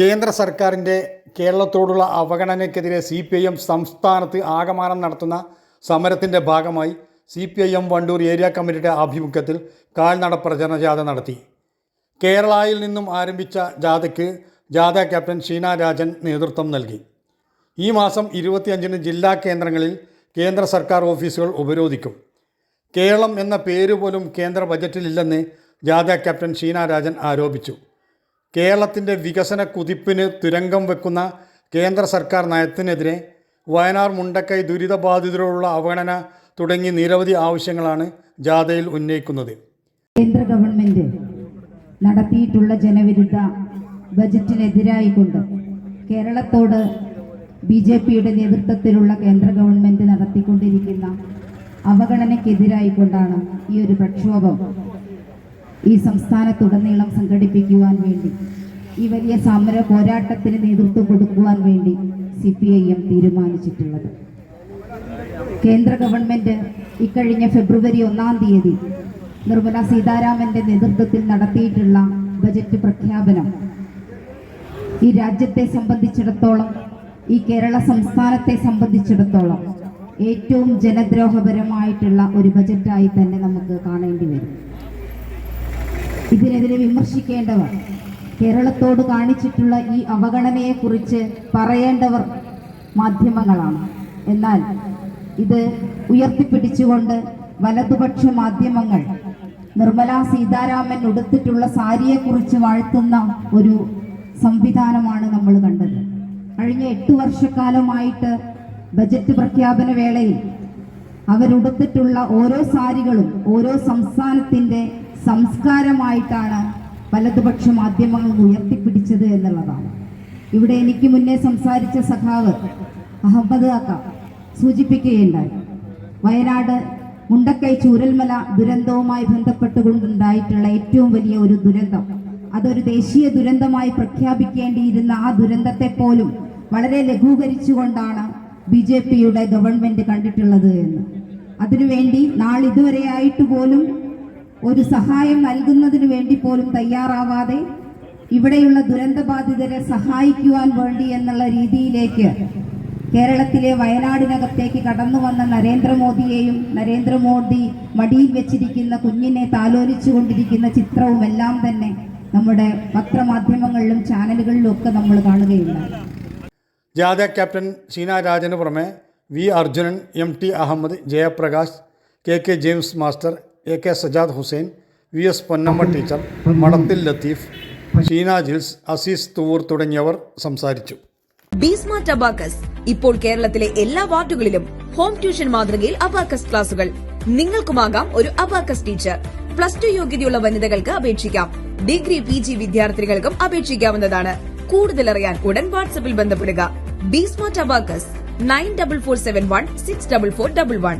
കേന്ദ്ര സർക്കാരിന്റെ കേരളത്തോടുള്ള അവഗണനയ്ക്കെതിരെ സി പി ഐ എം സംസ്ഥാനത്ത് ആകമാനം നടത്തുന്ന സമരത്തിന്റെ ഭാഗമായി C P I M Wandoor area കമ്മിറ്റിയുടെ ആഭിമുഖ്യത്തിൽ കാൽനട പ്രചരണ ജാഥ നടത്തി. കേരളയിൽ നിന്നും ആരംഭിച്ച ജാഥയ്ക്ക് ജാഥ ക്യാപ്റ്റൻ ഷീന രാജൻ നേതൃത്വം നൽകി. ഈ മാസം ഇരുപത്തിയഞ്ചിന് ജില്ലാ കേന്ദ്രങ്ങളിൽ കേന്ദ്ര സർക്കാർ ഓഫീസുകൾ ഉപരോധിക്കും. കേരളം എന്ന പേര് പോലും കേന്ദ്ര ബജറ്റിലില്ലെന്ന് ജാഥ ക്യാപ്റ്റൻ ഷീന രാജൻ ആരോപിച്ചു. കേരളത്തിന്റെ വികസന കുതിപ്പിന് തുരങ്കം വെക്കുന്ന കേന്ദ്ര സർക്കാർ നയത്തിനെതിരെ വയനാർ മുണ്ടക്കൈ ദുരിതബാധിതരോടുള്ള അവഗണന തുടങ്ങി നിരവധി ആവശ്യങ്ങളാണ് ജാഥയിൽ ഉന്നയിക്കുന്നത്. കേന്ദ്ര ഗവൺമെന്റ് നടത്തിയിട്ടുള്ള ജനവിരുദ്ധ ബജറ്റിനെതിരായിക്കൊണ്ട് കേരളത്തോട് ബി ജെ പിയുടെ നേതൃത്വത്തിലുള്ള കേന്ദ്ര ഗവൺമെന്റ് നടത്തിക്കൊണ്ടിരിക്കുന്ന അവഗണനയ്ക്കെതിരായിക്കൊണ്ടാണ് ഈ ഒരു പ്രക്ഷോഭം. ഈ സംസ്ഥാനത്തുടനീളം സംഘടിപ്പിക്കുവാൻ വേണ്ടി ഈ വലിയ സമര പോരാട്ടത്തിന് നേതൃത്വം കൊടുക്കുവാൻ വേണ്ടി സി പി ഐ എം തീരുമാനിച്ചിട്ടുള്ളത്. കേന്ദ്ര ഗവൺമെന്റ് ഇക്കഴിഞ്ഞ ഫെബ്രുവരി ഒന്നാം തീയതി നിർമ്മല സീതാരാമന്റെ നേതൃത്വത്തിൽ നടത്തിയിട്ടുള്ള ബജറ്റ് പ്രഖ്യാപനം ഈ രാജ്യത്തെ സംബന്ധിച്ചിടത്തോളം ഈ കേരള സംസ്ഥാനത്തെ സംബന്ധിച്ചിടത്തോളം ഏറ്റവും ജനദ്രോഹപരമായിട്ടുള്ള ഒരു ബജറ്റായി തന്നെ നമുക്ക് കാണേണ്ടി വരും. ഇതിനെതിരെ വിമർശിക്കേണ്ടവർ കേരളത്തോട് കാണിച്ചിട്ടുള്ള ഈ അവഗണനയെക്കുറിച്ച് പറയേണ്ടവർ മാധ്യമങ്ങളാണ്. എന്നാൽ ഇത് ഉയർത്തിപ്പിടിച്ചുകൊണ്ട് വലതുപക്ഷ മാധ്യമങ്ങൾ നിർമ്മല സീതാരാമൻ ഉടുത്തിട്ടുള്ള സാരിയെക്കുറിച്ച് വാഴ്ത്തുന്ന ഒരു സംവിധാനമാണ് നമ്മൾ കണ്ടത്. കഴിഞ്ഞ എട്ട് വർഷക്കാലമായിട്ട് ബജറ്റ് പ്രഖ്യാപന വേളയിൽ അവരുടുത്തിട്ടുള്ള ഓരോ സാരികളും ഓരോ സംസ്ഥാനത്തിന്റെ സംസ്കാരമായിട്ടാണ് വലതുപക്ഷ മാധ്യമങ്ങൾ ഉയർത്തിപ്പിടിച്ചത് എന്നുള്ളതാണ്. ഇവിടെ എനിക്ക് മുന്നേ സംസാരിച്ച സഖാവ് അഹമ്മദ് അക്ക സൂചിപ്പിക്കുകയുണ്ടായി. വയനാട് മുണ്ടക്കൈ ചൂരൽമല ദുരന്തവുമായി ബന്ധപ്പെട്ടുകൊണ്ടുണ്ടായിട്ടുള്ള ഏറ്റവും വലിയ ഒരു ദുരന്തം. അതൊരു ദേശീയ ദുരന്തമായി പ്രഖ്യാപിക്കേണ്ടിയിരുന്ന ആ ദുരന്തത്തെ പോലും വളരെ ലഘൂകരിച്ചുകൊണ്ടാണ് ബി ജെ പിയുടെ ഗവൺമെന്റ് കണ്ടിട്ടുള്ളത് എന്ന്. അതിനുവേണ്ടി നാളിതുവരെയായിട്ട് പോലും ഒരു സഹായം നൽകുന്നതിന് വേണ്ടി പോലും തയ്യാറാവാതെ ഇവിടെയുള്ള ദുരന്തബാധിതരെ സഹായിക്കുവാൻ വേണ്ടി എന്നുള്ള രീതിയിലേക്ക് കേരളത്തിലെ വയനാടിനകത്തേക്ക് കടന്നു വന്ന നരേന്ദ്രമോദിയെയും നരേന്ദ്രമോദി മടിയിൽ വെച്ചിരിക്കുന്ന കുഞ്ഞിനെ താലോലിച്ചു കൊണ്ടിരിക്കുന്ന ചിത്രവും എല്ലാം തന്നെ നമ്മുടെ പത്രമാധ്യമങ്ങളിലും ചാനലുകളിലും ഒക്കെ നമ്മൾ കാണുകയുണ്ടായി. ജാഥ ക്യാപ്റ്റൻ ഷീന രാജന് പുറമെ V Arjunan M T Ahammed Jayaprakash K K James master A K Sajad Hussain V S Ponnamma teacher Madathil Latheef Sheena Jils Azeez Thuvvur തുടങ്ങിയവർ സംസാരിച്ചു. ബീസ്മാർട്ട് അബാക്കസ് ഇപ്പോൾ കേരളത്തിലെ എല്ലാ വാർഡുകളിലും ഹോം ട്യൂഷൻ മാതൃകയിൽ അബാക്കസ് ക്ലാസുകൾ. നിങ്ങൾക്കുമാകാം ഒരു അബാക്കസ് ടീച്ചർ. പ്ലസ് ടു യോഗ്യതയുള്ള വനിതകൾക്ക് അപേക്ഷിക്കാം. ഡിഗ്രി പി ജി വിദ്യാർത്ഥികൾക്കും അപേക്ഷിക്കാവുന്നതാണ്. കൂടുതൽ അറിയാൻ ഉടൻ വാട്സ്ആപ്പിൽ ബന്ധപ്പെടുക. Be smart abacus nine double four seven one six double four double one.